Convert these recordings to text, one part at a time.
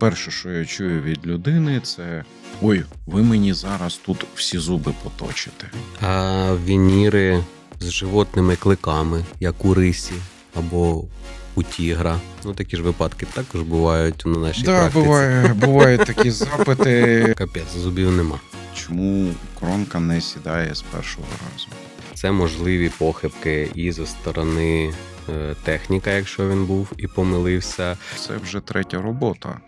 перше, що я чую від людини, це ой, ви мені зараз тут всі зуби поточите. А вініри з животними кликами, як у рисі або у тігра. Ну такі ж випадки також бувають на нашій Да, практиці. буває, бувають такі запити. Капець, зубів нема. Чому коронка не сідає з першого разу? Це можливі похибки і зі сторони е, техніка, якщо він був і помилився. Це вже третя робота,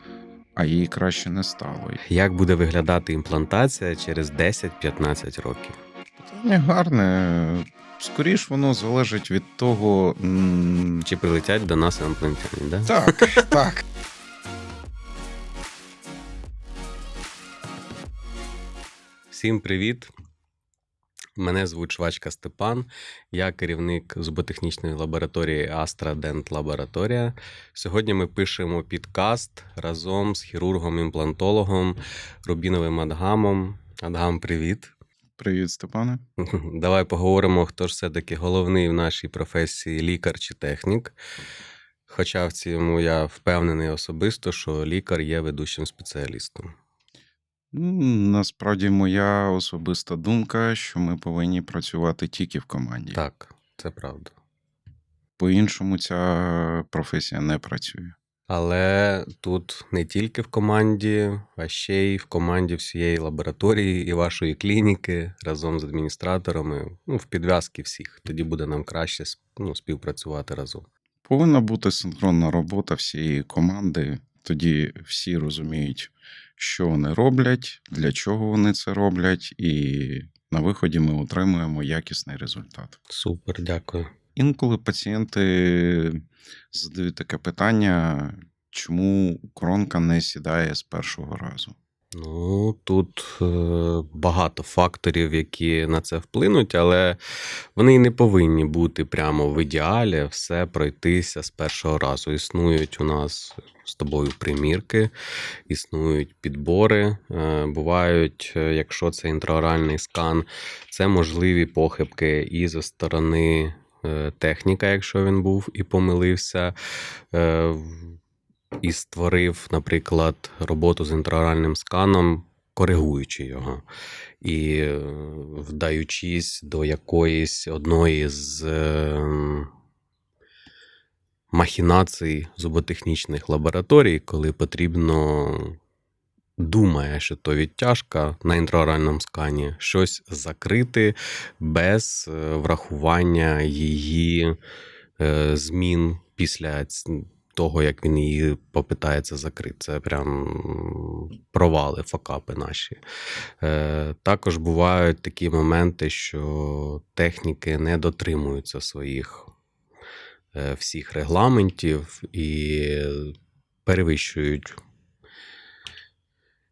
а їй краще не стало. Як буде виглядати імплантація через 10-15 років? Питання гарне. Скоріш воно залежить від того. Чи прилетять до нас імплантяни? Да? Так, так. Всім привіт! Мене звуть Швачка Степан, я керівник зуботехнічної лабораторії Astra Dent Laboratoria. Сьогодні ми пишемо підкаст разом з хірургом-імплантологом Рубіновим Адгамом. Адгам, привіт! Привіт, Степане. Давай поговоримо, хто ж все-таки головний в нашій професії лікар чи технік. Хоча в цьому я впевнений особисто, що лікар є ведучим спеціалістом. М, Насправді, моя особиста думка, що ми повинні працювати тільки в команді. Так, це правда. По-іншому ця професія не працює. Але тут не тільки в команді, а ще й в команді всієї лабораторії і вашої клініки разом з адміністраторами, ну, в підв'язки всіх. Тоді буде нам краще ну, співпрацювати разом. Повинна бути синхронна робота всієї команди. Тоді всі розуміють, що вони роблять, для чого вони це роблять, і на виході ми отримуємо якісний результат. Супер, дякую. Інколи пацієнти задають таке питання, чому коронка не сідає з першого разу. Ну, тут е, багато факторів, які на це вплинуть, але вони не повинні бути прямо в ідеалі, все пройтися з першого разу. Існують у нас з тобою примірки, існують підбори. Е, бувають, е, якщо це інтраоральний скан, це можливі похибки і зі сторони техніка, якщо він був і помилився. І створив, наприклад, роботу з інтраоральним сканом, коригуючи його, і е, вдаючись до якоїсь одної з е, махінацій зуботехнічних лабораторій, коли потрібно. Думає, що то відтяжка на інтраоральному скані щось закрити без е, врахування її змін після того, як він її попитається закрити. Це прям провали, факапи наші. Е, також бувають такі моменти, що техніки не дотримуються своїх е, всіх регламентів і перевищують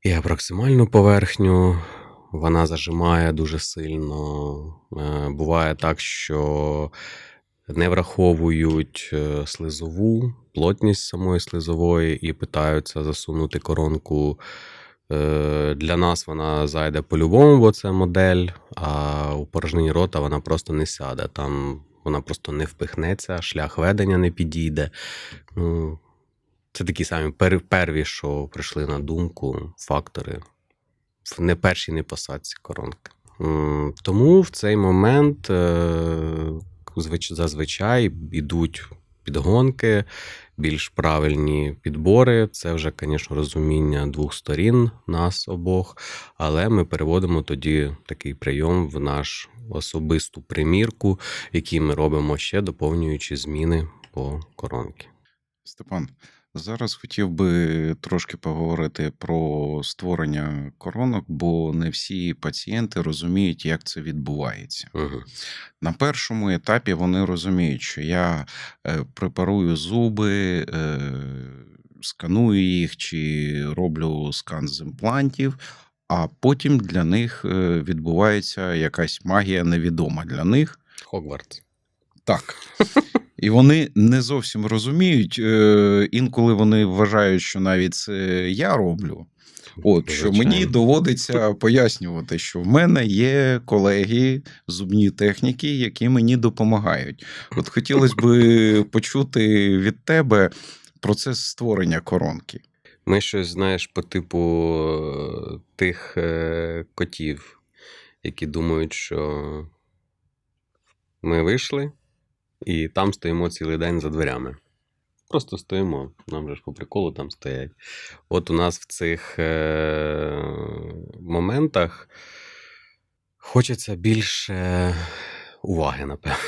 і апроксимальну поверхню. Вона зажимає дуже сильно. Е, Буває так, що не враховують е, слизову, плотність самої слизової і питаються засунути коронку. Е, Для нас вона зайде по-любому, бо це модель, а у порожнині рота вона просто не сяде. Там вона просто не впихнеться, шлях ведення не підійде. Ну, це такі самі перві, що прийшли на думку фактори не першій не посадці коронки. Тому в цей момент е, зазвичай йдуть підгонки, більш правильні підбори. Це вже, звісно, розуміння двох сторін, нас обох. Але ми переводимо тоді такий прийом в наш особисту примірку, який ми робимо ще доповнюючи зміни по коронки. Степан, зараз хотів би трошки поговорити про створення коронок, бо не всі пацієнти розуміють, як це відбувається. Угу. На першому етапі вони розуміють, що я е, препарую зуби, е, сканую їх чи роблю скан з імплантів, а потім для них е, відбувається якась магія невідома для них. Хогвартс. Так. І вони не зовсім розуміють. е, Інколи вони вважають, що навіть це я роблю. От що мені доводиться пояснювати, що в мене є колеги зубні техніки, які мені допомагають. От хотілося б почути від тебе процес створення коронки. Ми щось, знаєш, по типу е, тих е, котів, які думають, що ми вийшли і там стоїмо цілий день за дверями. Просто стоїмо. Нам же ж по приколу там стоять. От у нас в цих е- моментах хочеться більше уваги, напевно.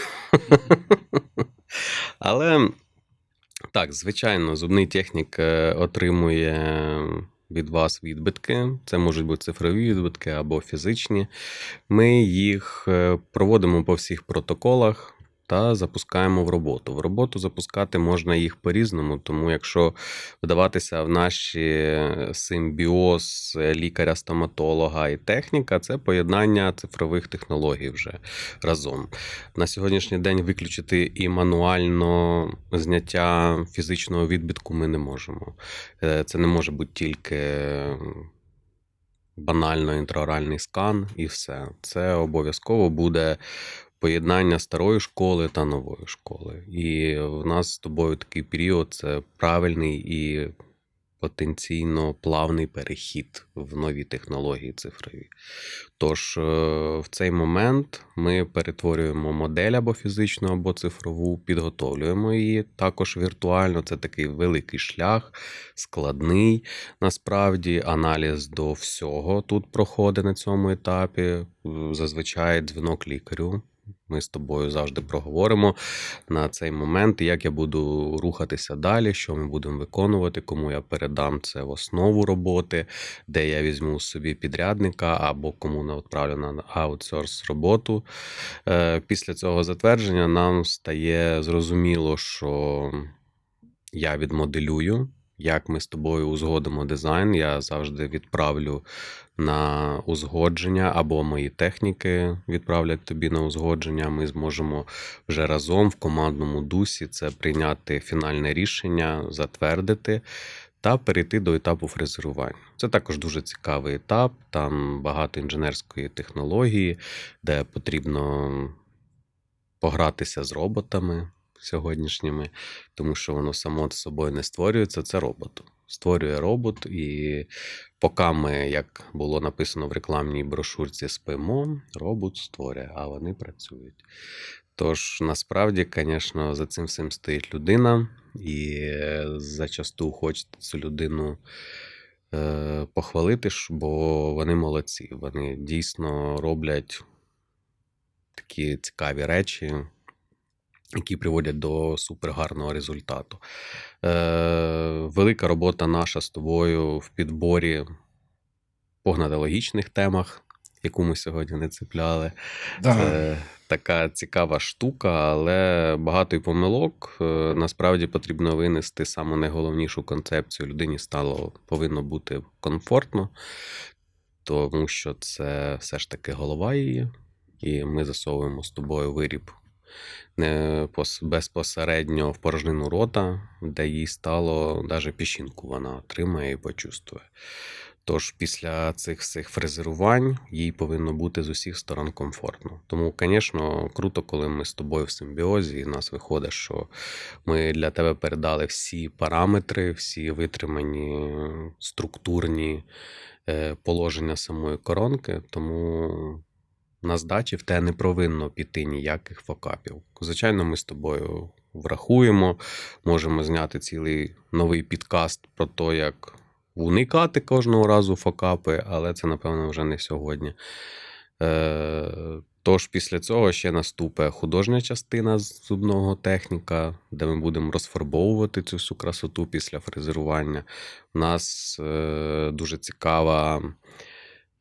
Але так, звичайно, зубний технік е, отримує від вас відбитки. Це можуть бути цифрові відбитки або фізичні. Ми їх е, проводимо по всіх протоколах та запускаємо в роботу. В роботу запускати можна їх по-різному, тому якщо вдаватися в наші е, симбіоз лікаря-стоматолога і техніка, це поєднання цифрових технологій вже разом. На сьогоднішній день виключити і мануально зняття фізичного відбитку ми не можемо. Е, Це не може бути тільки банально інтраоральний скан і все. Це обов'язково буде поєднання старої школи та нової школи. І в нас з тобою такий період це правильний і потенційно плавний перехід в нові технології цифрові. Тож е, в цей момент ми перетворюємо модель або фізичну, або цифрову, підготовлюємо її також віртуально. Це такий великий шлях, складний. Насправді аналіз до всього тут проходить на цьому етапі. Зазвичай дзвінок лікарю. Ми з тобою завжди проговоримо на цей момент, як я буду рухатися далі, що ми будемо виконувати, кому я передам це в основу роботи, де я візьму собі підрядника або кому не відправлю на аутсорс роботу. Е, Після цього затвердження нам стає зрозуміло, що я відмоделюю. Як ми з тобою узгодимо дизайн, я завжди відправлю на узгодження, або мої техніки відправлять тобі на узгодження. Ми зможемо вже разом в командному дусі це прийняти фінальне рішення, затвердити та перейти до етапу фрезерування. Це також дуже цікавий етап. Там багато інженерської технології, де потрібно погратися з роботами сьогоднішніми, тому що воно само собою не створюється. Це робот. Створює робот, і поки ми, як було написано в рекламній брошурці, спимо, робот створює, а вони працюють. Тож насправді, звісно, за цим всім стоїть людина, і е, зачасту хочеться цю людину е, похвалити, бо вони молодці. Вони дійсно роблять такі цікаві речі, які приводять до супергарного результату. Е, велика робота наша з тобою в підборі по гнатологічних темах, яку ми сьогодні не цепляли. Да. Це така цікава штука, але багато й помилок. Е, Насправді потрібно винести саму найголовнішу концепцію. Людині стало повинно бути комфортно, тому що це все ж таки голова її, і ми засовуємо з тобою виріб безпосередньо в порожнину рота, де їй стало навіть піщинку вона отримає і почувствує. Тож після цих всіх фрезерувань їй повинно бути з усіх сторон комфортно. Тому, звісно, круто, коли ми з тобою в симбіозі, і в нас виходить, що ми для тебе передали всі параметри, всі витримані структурні е, положення самої коронки. Тому на здачі в тебе не повинно піти ніяких факапів. Звичайно, ми з тобою врахуємо, можемо зняти цілий новий підкаст про те, як уникати кожного разу факапи, але це, напевно, вже не сьогодні. Е, тож після цього ще наступить художня частина зубного техніка, де ми будемо розфарбовувати цю всю красоту після фрезерування. У нас е, дуже цікава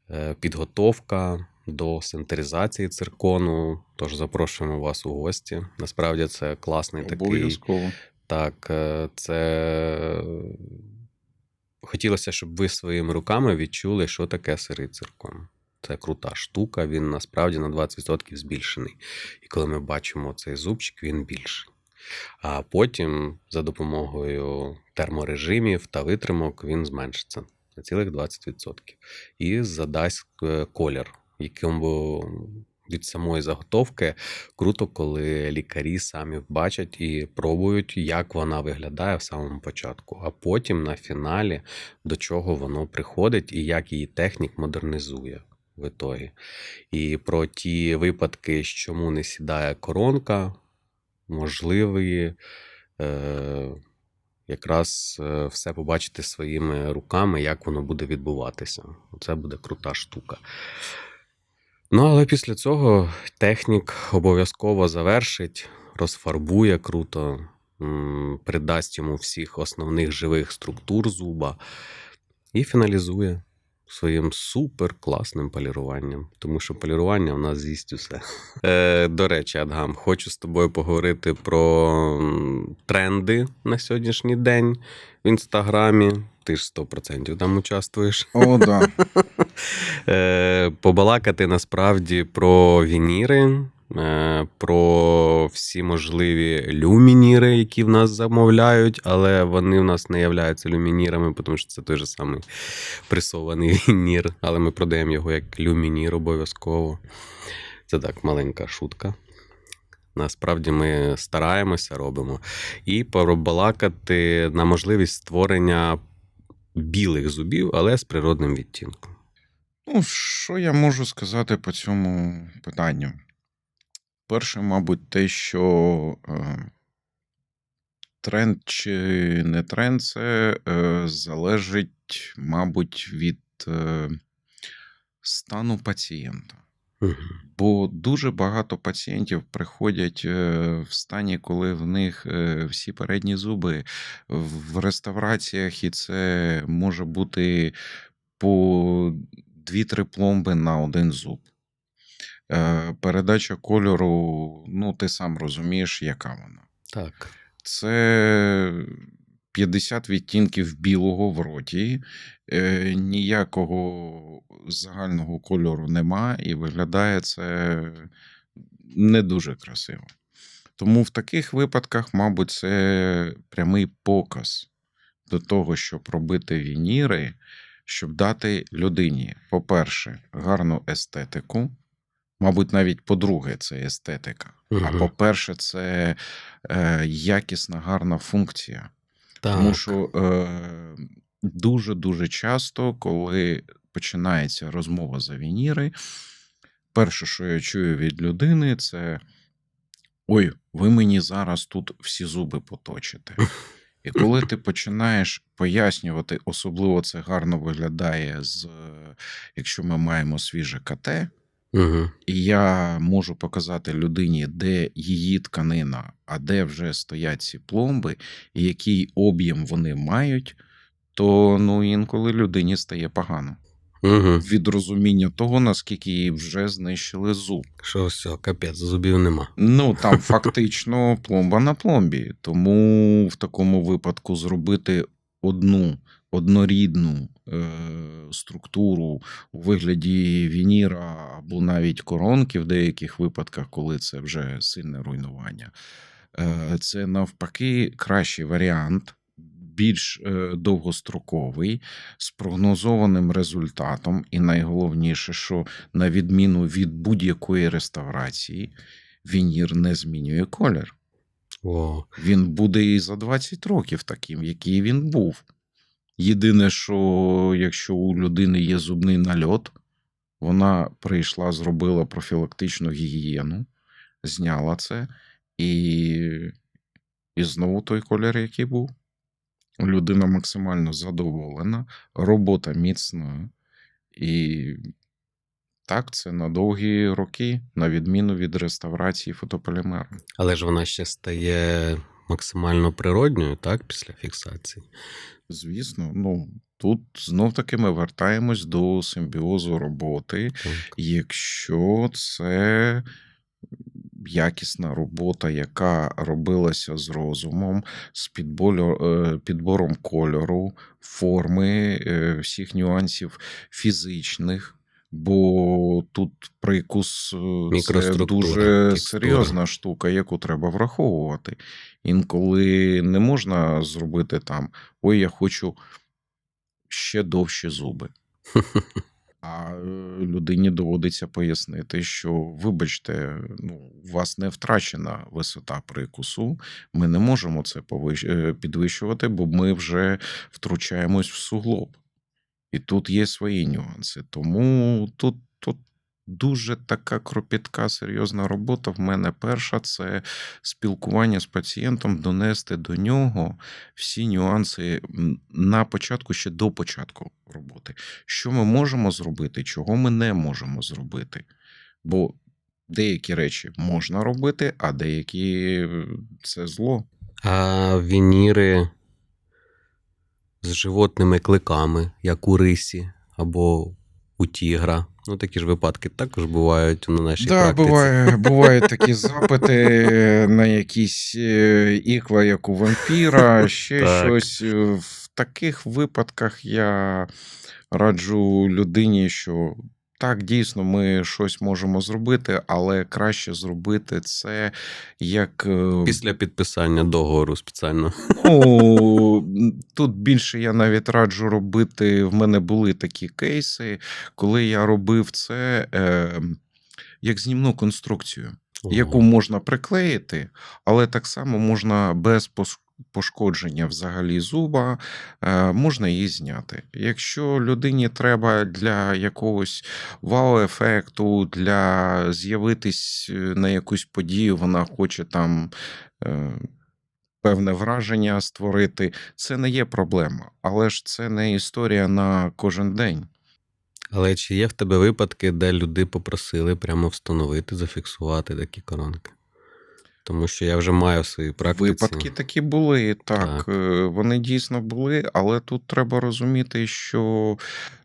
е, підготовка до синтеризації циркону. Тож запрошуємо вас у гості. Насправді це класний такий. Обов'язково. Так, е, це хотілося, щоб ви своїми руками відчули, що таке сирий циркон. Це крута штука, він насправді на 20% збільшений. І коли ми бачимо цей зубчик, він більший. А потім за допомогою терморежимів та витримок він зменшиться на цілих 20%. І задасть е, колір, яким від самої заготовки. Круто, коли лікарі самі бачать і пробують, як вона виглядає в самому початку, а потім на фіналі до чого воно приходить і як її технік модернізує в ітогі. І про ті випадки, чому не сідає коронка, можливі. Е- якраз е, все побачити своїми руками, як воно буде відбуватися. Це буде крута штука. Ну, але після цього технік обов'язково завершить, розфарбує круто, придасть йому всіх основних живих структур зуба і фіналізує своїм супер класним поліруванням. Тому що полірування в нас з'їсть усе. Е, до речі, Адгам, хочу з тобою поговорити про тренди на сьогоднішній день в інстаграмі. Ти ж 100% там участвуєш. О, да. Е, побалакати насправді про вініри, про всі можливі люмініри, які в нас замовляють, але вони в нас не являються люмінірами, тому що це той же самий пресований вінір, але ми продаємо його як люмінір обов'язково. Це так, маленька шутка. Насправді ми стараємося, робимо. І побалакати на можливість створення білих зубів, але з природним відтінком. Ну, що я можу сказати по цьому питанню? Перше, мабуть, те, що е, тренд чи не тренд, це е, залежить, мабуть, від е, стану пацієнта. Бо дуже багато пацієнтів приходять в стані, коли в них всі передні зуби в реставраціях, і це може бути по 2-3 пломби на один зуб. Е, Передача кольору, ну, ти сам розумієш, яка вона. Так. Це 50 відтінків білого в роті, е, ніякого загального кольору нема, і виглядає це не дуже красиво. Тому в таких випадках, мабуть, це прямий показ до того, щоб робити вініри, щоб дати людині, по-перше, гарну естетику. Мабуть, навіть по-друге, це естетика. А по-перше, це е, якісна, гарна функція. Так. Тому що е, дуже-дуже часто, коли починається розмова за вініри, перше, що я чую від людини, це ой, ви мені зараз тут всі зуби поточите. І коли ти починаєш пояснювати, особливо це гарно виглядає, з, е, якщо ми маємо свіже КТ, Угу. і я можу показати людині, де її тканина, а де вже стоять ці пломби, і який об'єм вони мають, то ну, інколи людині стає погано Угу. від розуміння того, наскільки їй вже знищили зуб. Що все, капець, зубів нема. Ну там фактично пломба на пломбі. Тому в такому випадку зробити одну однорідну е, структуру у вигляді вініра або навіть коронки в деяких випадках, коли це вже сильне руйнування. Е, це навпаки кращий варіант. Більш е, довгостроковий, з прогнозованим результатом, і найголовніше, що на відміну від будь-якої реставрації, вінір не змінює колір. О, Він буде і за 20 років таким, який він був. Єдине, що якщо у людини є зубний нальот, вона прийшла, зробила профілактичну гігієну, зняла це, і, і знову той колір, який був. Людина максимально задоволена, робота міцна. І так, це на довгі роки, на відміну від реставрації фотополімеру. але ж вона ще стає максимально природньою, так, після фіксації. Звісно, ну тут знов таки ми вертаємось до симбіозу роботи. Так. Якщо це якісна робота, яка робилася з розумом, з підболю- е, підбором кольору, форми, е, всіх нюансів фізичних. Бо тут прикус е, це дуже серйозна штука, яку треба враховувати. Інколи не можна зробити там: ой, я хочу ще довші зуби. А е, людині доводиться пояснити, що вибачте, ну, у вас не втрачена висота прикусу. Ми не можемо це е, підвищувати, бо ми вже втручаємось в суглоб. І тут є свої нюанси. Тому тут, тут дуже така кропітка, серйозна робота. В мене перша це спілкування з пацієнтом, донести до нього всі нюанси на початку, ще до початку роботи. Що ми можемо зробити, чого ми не можемо зробити. Бо деякі речі можна робити, а деякі це зло. А вініри з животними кликами, як у рисі або у тігра. Ну, такі ж випадки також бувають на нашій Да, практиці. буває, бувають такі запити на якісь е, ікла, як у вампіра, ще Так. щось. Е, В таких випадках я раджу людині, що так, дійсно, ми щось можемо зробити, але краще зробити це як. е, Після підписання договору спеціально. Ну, тут більше я навіть раджу робити. В мене були такі кейси, коли я робив це е, як знімну конструкцію, яку можна приклеїти, але так само можна без пос- пошкодження взагалі зуба, е, можна її зняти. Якщо людині треба для якогось вау-ефекту, для з'явитись е, на якусь подію, вона хоче там. е, Певне враження створити, це не є проблема, але ж це не історія на кожен день. Але чи є в тебе випадки, де люди попросили прямо встановити, зафіксувати такі коронки? Тому що я вже маю в своїй практиці. Випадки такі були, так, Так. е, вони дійсно були, але тут треба розуміти, що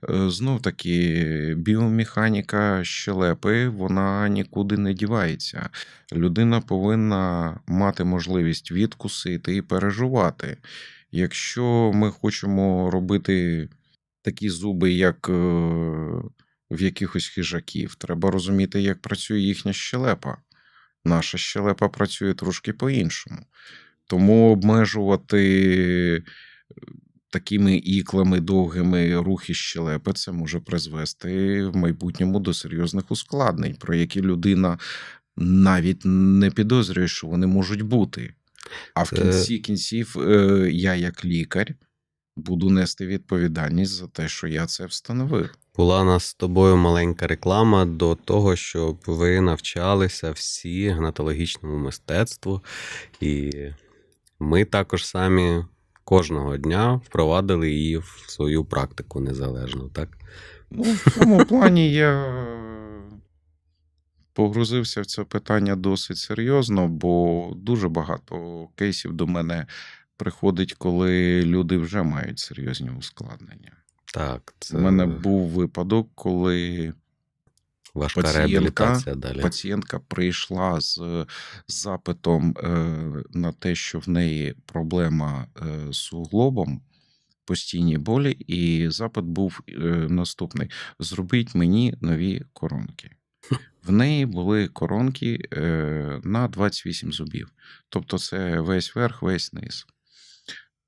знов таки біомеханіка щелепи вона нікуди не дівається. Людина повинна мати можливість відкусити і переживати. Якщо ми хочемо робити такі зуби, як е, в якихось хижаків, треба розуміти, як працює їхня щелепа. Наша щелепа працює трошки по-іншому. Тому обмежувати такими іклами довгими рухи щелепи це може призвести в майбутньому до серйозних ускладнень, про які людина навіть не підозрює, що вони можуть бути. А в кінці кінців е, я, як лікар, буду нести відповідальність за те, що я це встановив. Була нас з тобою маленька реклама до того, щоб ви навчалися всі гнатологічному мистецтву. І ми також самі кожного дня впровадили її в свою практику незалежну, так? Ну, в цьому плані я погрузився в це питання досить серйозно, бо дуже багато кейсів до мене приходить, коли люди вже мають серйозні ускладнення. Так, це У мене був випадок, коли важка пацієнтка- реабілітація далі. пацієнтка прийшла з запитом е, на те, що в неї проблема е, з суглобом, постійні болі, і запит був е, наступний: зробіть мені нові коронки. В неї були коронки е, на 28 зубів. Тобто це весь верх, весь низ.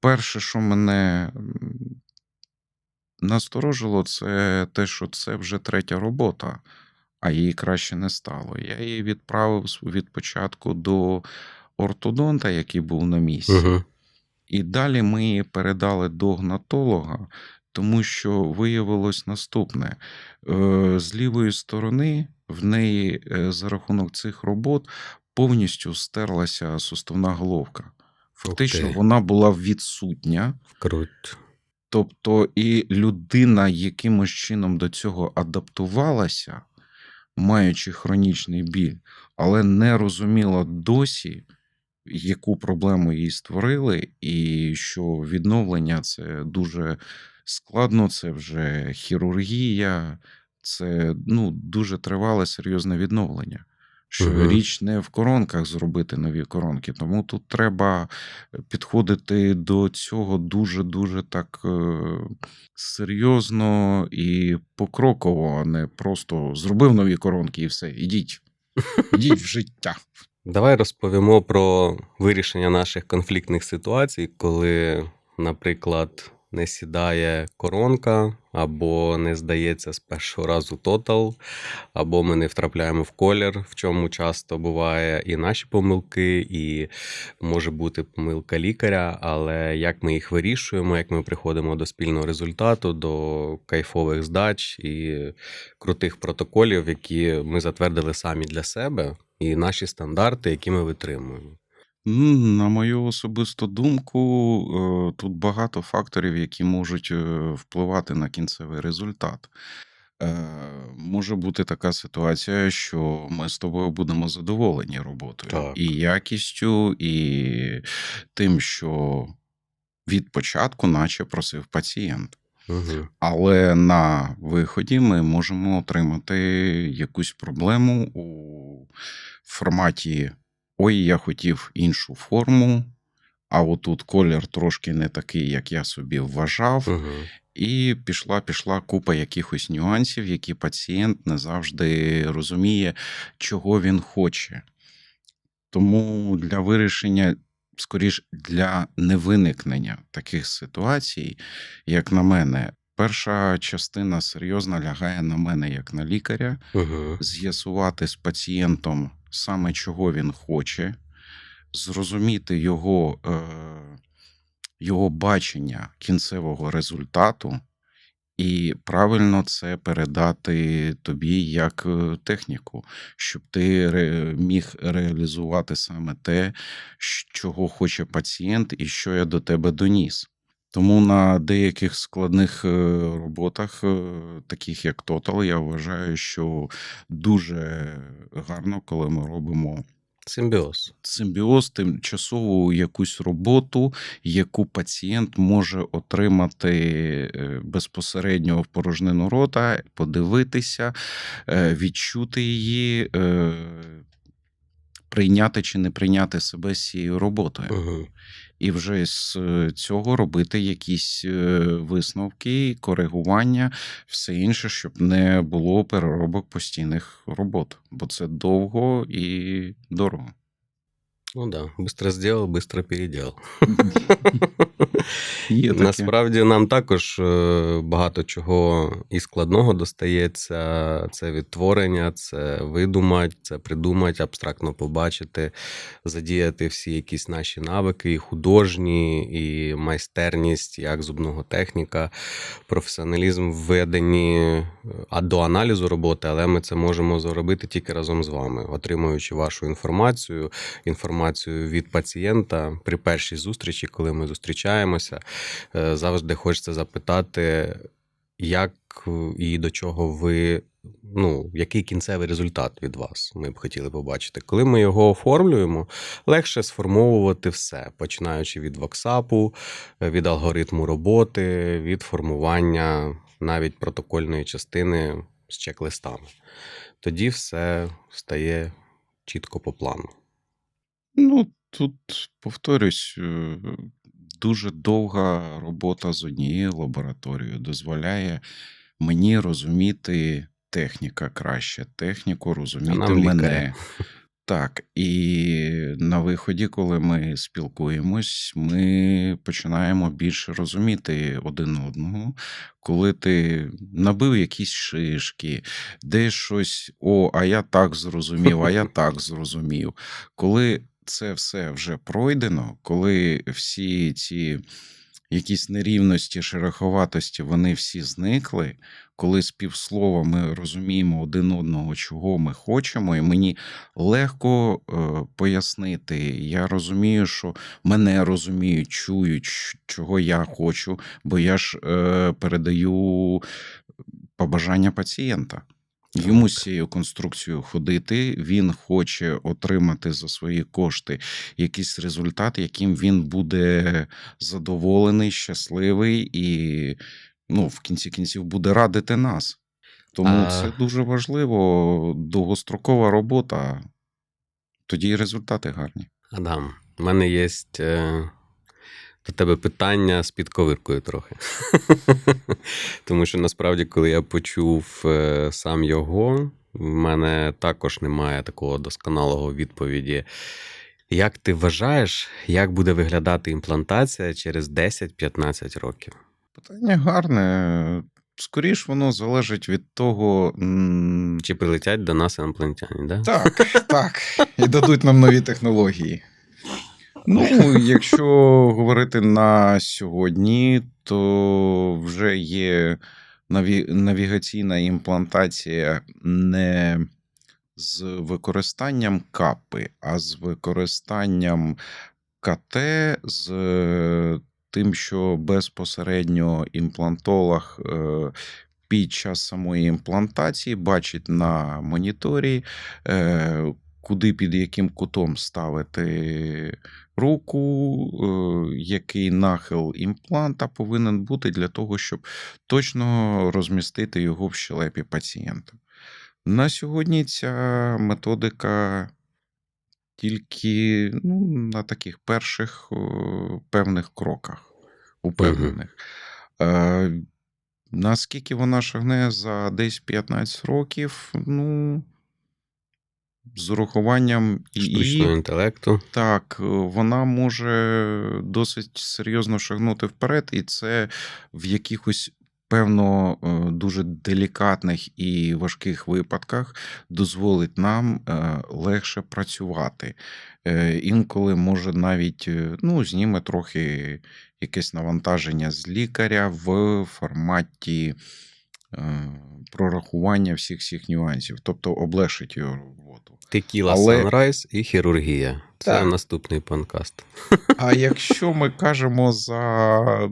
Перше, що мене насторожило, це те, що це вже третя робота, а їй краще не стало. Я її відправив від початку до ортодонта, який був на місці. Угу. І далі ми її передали до гнатолога, тому що виявилось наступне: Е, з лівої сторони в неї е, за рахунок цих робот повністю стерлася суставна головка. Фактично, Окей. вона була відсутня. Круть. Тобто, і людина якимось чином до цього адаптувалася, маючи хронічний біль, але не розуміла досі, яку проблему їй створили, і що відновлення це дуже складно, це вже хірургія, це ну, дуже тривале серйозне відновлення. Що річ не в коронках зробити нові коронки, тому тут треба підходити до цього дуже-дуже так е, серйозно і покроково, а не просто зробив нові коронки і все. Ідіть. Ідіть в життя. Давай розповімо про вирішення наших конфліктних ситуацій, коли, наприклад, не сідає коронка, або не здається з першого разу тотал, або ми не втрапляємо в колір, в чому часто буває і наші помилки, і може бути помилка лікаря, але як ми їх вирішуємо, як ми приходимо до спільного результату, до кайфових здач і крутих протоколів, які ми затвердили самі для себе, і наші стандарти, які ми витримуємо. На мою особисту думку, е, тут багато факторів, які можуть е, впливати на кінцевий результат. Е, Може бути така ситуація, що ми з тобою будемо задоволені роботою Так. і якістю, і тим, що від початку, наче просив пацієнт. Угу. Але на виході ми можемо отримати якусь проблему у форматі: ой, я хотів іншу форму, а отут колір трошки не такий, як я собі вважав. Угу. І пішла пішла купа якихось нюансів, які пацієнт не завжди розуміє, чого він хоче. Тому для вирішення, скоріш для невиникнення таких ситуацій, як на мене, перша частина серйозно лягає на мене як на лікаря, Угу. з'ясувати з пацієнтом саме чого він хоче, зрозуміти його, е, його бачення кінцевого результату, і правильно це передати тобі як е, техніку, щоб ти ре- міг реалізувати саме те, чого хоче пацієнт, і що я до тебе доніс. Тому на деяких складних е, роботах, е, таких як Total, я вважаю, що дуже гарно, коли ми робимо Симбіоз. симбіоз, тимчасову якусь роботу, яку пацієнт може отримати е, безпосередньо в порожнину рота, подивитися, відчути її, прийняти чи не прийняти себе з цією роботою. Угу. І вже з е, цього робити якісь е, висновки, коригування, все інше, щоб не було переробок постійних робот, бо це довго і дорого. Ну да, быстро сделал, быстро таке. Насправді нам також е, багато чого і складного достається. Це відтворення, це видумати, це придумати, абстрактно побачити, задіяти всі якісь наші навики, і художні, і майстерність, як зубного техніка, професіоналізм в веденні а до аналізу роботи, але ми це можемо зробити тільки разом з вами, отримуючи вашу інформацію, інформацію від пацієнта при першій зустрічі, коли ми зустрічаємося. Е, Завжди хочеться запитати, як е, і до чого ви. Ну, який кінцевий результат від вас ми б хотіли побачити. Коли ми його оформлюємо, легше сформовувати все, починаючи від воксапу, е, від алгоритму роботи, від формування навіть протокольної частини з чек-листами. Тоді все стає чітко по плану. Ну, тут повторюсь, е, дуже довга робота з однією лабораторією дозволяє мені розуміти техніка краще, техніку розуміти мене. Так, і на виході, коли ми спілкуємось, ми починаємо більше розуміти один одного. Коли ти набив якісь шишки, де щось, о, а я так зрозумів, а я так зрозумів. Коли це все вже пройдено, коли всі ці якісь нерівності, шероховатості, вони всі зникли, коли з півслова ми розуміємо один одного, чого ми хочемо, і мені легко е, пояснити. Я розумію, що мене розуміють, чують, чого я хочу, бо я ж е, передаю побажання пацієнта. Йому з цією конструкцією ходити, він хоче отримати за свої кошти якийсь результат, яким він буде задоволений, щасливий і ну, в кінці кінців буде радити нас. Тому А- це дуже важливо, довгострокова робота, тоді і результати гарні. Адам, в мене є до тебе питання з підковиркою трохи. Тому що насправді, коли я почув е, сам його, в мене також немає такого досконалого відповіді. Як ти вважаєш, як буде виглядати імплантація через 10-15 років? Питання гарне. Скоріш воно залежить від того. Чи прилетять до нас інопланетяни, да? Так, так. І дадуть нам нові технології. Ну, якщо говорити на сьогодні, то вже є наві... навігаційна імплантація не з використанням капи, а з використанням КТ, з тим, що безпосередньо імплантолог е, під час самої імплантації бачить на моніторі, е, куди під яким кутом ставити руку, е, який нахил імпланта повинен бути для того, щоб точно розмістити його в щелепі пацієнта. На сьогодні ця методика тільки ну, на таких перших о, певних кроках, упевнених. Е, наскільки вона шагне за десь 15 років, ну, з урахуванням Штучного і інтелекту. так, е, вона може досить серйозно шагнути вперед, і це в якихось. Певно, е, дуже делікатних і важких випадках дозволить нам е, легше працювати. Інколи може навіть ну, зніме трохи якесь навантаження з лікаря в форматі прорахування всіх всіх нюансів, тобто облегшить його роботу. Текіла Але- Sunrise і хірургія. Це Так. наступний подкаст. А якщо ми кажемо за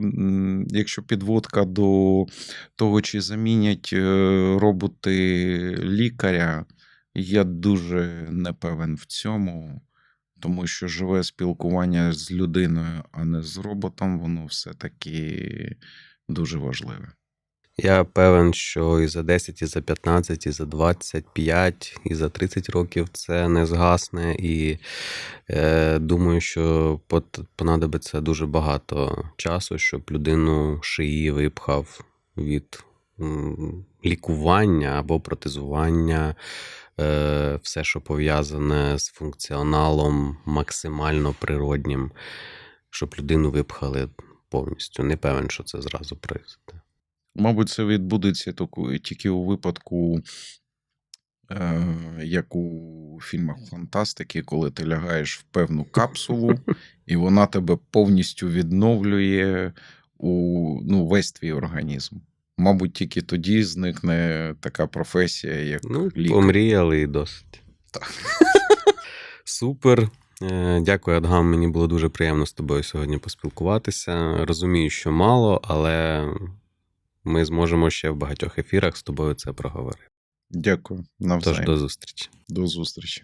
якщо підводка до того, чи замінять е, роботи лікаря, я дуже не певен в цьому, тому що живе спілкування з людиною, а не з роботом, воно все-таки дуже важливе. Я певен, що і за 10, і за 15, і за 25, і за 30 років це не згасне. І е, думаю, що понадобиться дуже багато часу, щоб людину шиї випхав від лікування або протезування. Е, все, що пов'язане з функціоналом максимально природнім, щоб людину випхали повністю. Не певен, що це зразу прийде. Мабуть, це відбудеться тільки у випадку, е, як у фільмах фантастики, коли ти лягаєш в певну капсулу, і вона тебе повністю відновлює у ну, весь твій організм. Мабуть, тільки тоді зникне така професія, як Ну, лікар. помріяли і досить. Так. Супер. Е, Дякую, Адгам. Мені було дуже приємно з тобою сьогодні поспілкуватися. Розумію, що мало, але ми зможемо ще в багатьох ефірах з тобою це проговорити. Дякую. Тож Навзаєм. до зустрічі. До зустрічі.